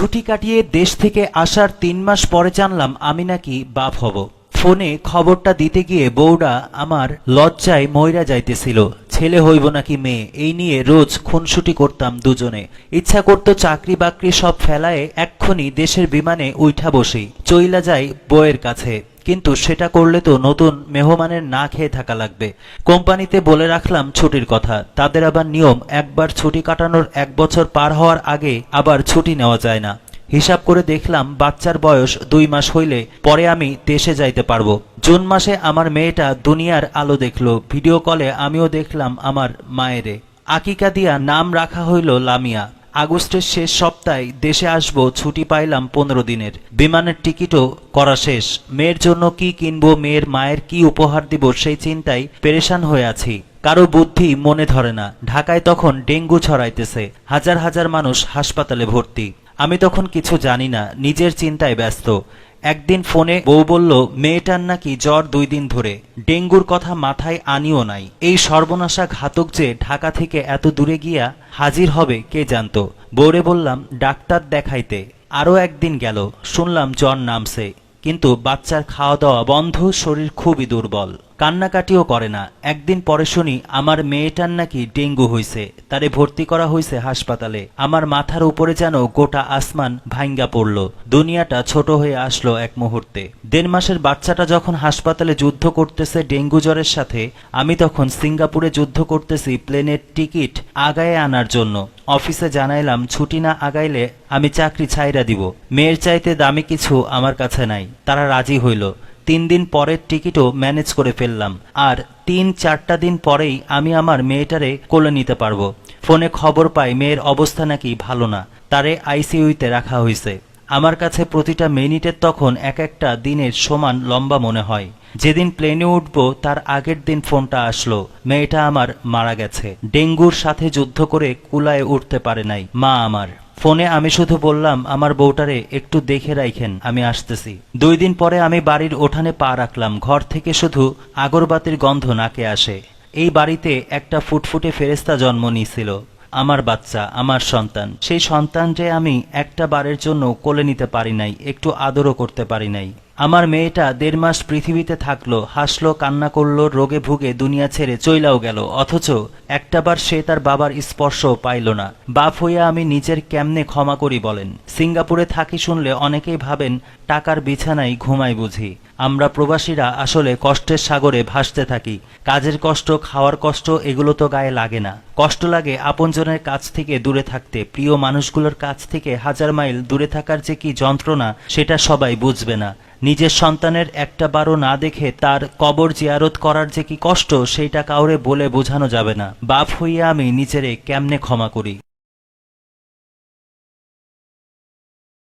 ছুটি কাটিয়ে দেশ থেকে আসার তিন মাস পরে জানলাম আমি নাকি বাপ হব। ফোনে খবরটা দিতে গিয়ে বউরা আমার লজ্জায় ময়রা যাইতেছিল। ছেলে হইব নাকি মেয়ে? এই নিয়ে রোজ খুনসুটি করতাম দুজনে। ইচ্ছা করতো চাকরি বাকরি সব ফেলায় এক্ষুনি দেশের বিমানে উঠা বসি। চইলা যায় বউয়ের কাছে। কিন্তু সেটা করলে তো নতুন মেহমানের না খেয়ে থাকা লাগবে। কোম্পানিতে বলে রাখলাম ছুটির কথা। তাদের আবার নিয়ম, একবার ছুটি কাটানোর এক বছর পার হওয়ার আগে আবার ছুটি নেওয়া যায় না। হিসাব করে দেখলাম বাচ্চার বয়স দুই মাস হইলে পরে আমি দেশে যাইতে পারব। জুন মাসে আমার মেয়েটা দুনিয়ার আলো দেখল। ভিডিও কলে আমিও দেখলাম আমার মায়েরে। আকিকা দিয়া নাম রাখা হইল লামিয়া। আগস্টের শেষ সপ্তাহে দেশে আসব, ছুটি পাইলাম পনেরো দিনের। বিমানের টিকিটও করা শেষ। মেয়ের জন্য কি কিনবো, মেয়ের মায়ের কি উপহার দিব সেই চিন্তায় পেরেশান হয়ে আছি। কারও বুদ্ধি মনে ধরে না। ঢাকায় তখন ডেঙ্গু ছড়াইতেছে। হাজার হাজার মানুষ হাসপাতালে ভর্তি। আমি তখন কিছু জানি না, নিজের চিন্তায় ব্যস্ত। একদিন ফোনে বউ বলল, মেয়েটার নাকি জ্বর দুই দিন ধরে। ডেঙ্গুর কথা মাথায় আনিও নাই। এই সর্বনাশা ঘাতক যে ঢাকা থেকে এত দূরে গিয়া হাজির হবে, কে জানত? বৌরে বললাম, ডাক্তার দেখাইতে। আরও একদিন গেল। শুনলাম জ্বর নামছে। কিন্তু বাচ্চার খাওয়া দাওয়া বন্ধ, শরীর খুবই দুর্বল। কান্নাকাটিও করে না। একদিন পরে শুনি, আমার মেয়েটার নাকি ডেঙ্গু হইছে। তারে ভর্তি করা হয়েছে হাসপাতালে। আমার মাথার উপরে যেন গোটা আসমান ভাঙ্গা পড়ল। দুনিয়াটা ছোট হয়ে আসলো এক মুহূর্তে। দেড় মাসের বাচ্চাটা যখন হাসপাতালে যুদ্ধ করতেছে ডেঙ্গু জ্বরের সাথে, আমি তখন সিঙ্গাপুরে যুদ্ধ করতেছি প্লেনের টিকিট আগায়ে আনার জন্য। অফিসে জানাইলাম, ছুটি না আগাইলে আমি চাকরি ছাইরা দিব। মেয়ের চাইতে দামি কিছু আমার কাছে নাই। তারা রাজি হইল। তিন দিন পরের টিকিটও ম্যানেজ করে ফেললাম। আর তিন, চারটা দিন পরেই আমি আমার মেয়েটারে কোলে নিতে পারব। ফোনে খবর পাই মেয়ের অবস্থা নাকি ভালো না। তারে আইসিইউতে রাখা হয়েছে আমার কাছে প্রতিটা মিনিটের তখন এক একটা দিনের সমান লম্বা মনে হয়। যেদিন প্লেনে উঠব, তার আগের দিন ফোনটা আসলো। মেয়েটা আমার মারা গেছে। ডেঙ্গুর সাথে যুদ্ধ করে কুলায় উঠতে পারে নাই। মা আমার। ফোনে আমি শুধু বললাম, আমার বউটারে একটু দেখে রাখেন আমি আসতেছি। দুই দিন পরে আমি বাড়ির ওঠানে পা রাখলাম। ঘর থেকে শুধু আগরবাতির গন্ধ নাকে আসে। এই বাড়িতে একটা ফুটফুটে ফেরেস্তা জন্ম নিয়েছিল। আমার বাচ্চা, আমার সন্তান। সেই সন্তান যে আমি একটা বারের জন্য কোলে নিতে পারি নাই, একটু আদরও করতে পারি নাই। আমার মেয়েটা দেড় মাস পৃথিবীতে থাকল, হাসলো, কান্না করল, রোগে ভুগে দুনিয়া ছেড়ে চইলাও গেল, অথচ একটাবার সে তার বাবার স্পর্শও পাইল না। বাপ হইয়া আমি নিজের কেমনে ক্ষমা করি বলেন। সিঙ্গাপুরে থাকি শুনলে অনেকেই ভাবেন, টাকার বিছানায় ঘুমাই বুঝি। আমরা প্রবাসীরা আসলে কষ্টের সাগরে ভাসতে থাকি। কাজের কষ্ট, খাওয়ার কষ্ট, এগুলো তো গায়ে লাগে না। কষ্ট লাগে আপনজনের কাছ থেকে দূরে থাকতে। প্রিয় মানুষগুলোর কাছ থেকে হাজার মাইল দূরে থাকার যে কি যন্ত্রণা, সেটা সবাই বুঝবে না। নিজের সন্তানের একটা বারও না দেখে তার কবর জিয়ারত করার যে কি কষ্ট, সেইটা কাউরে বলে বোঝানো যাবে না। বাপ হইয়া আমি নিজেরে কেমনে ক্ষমা করি?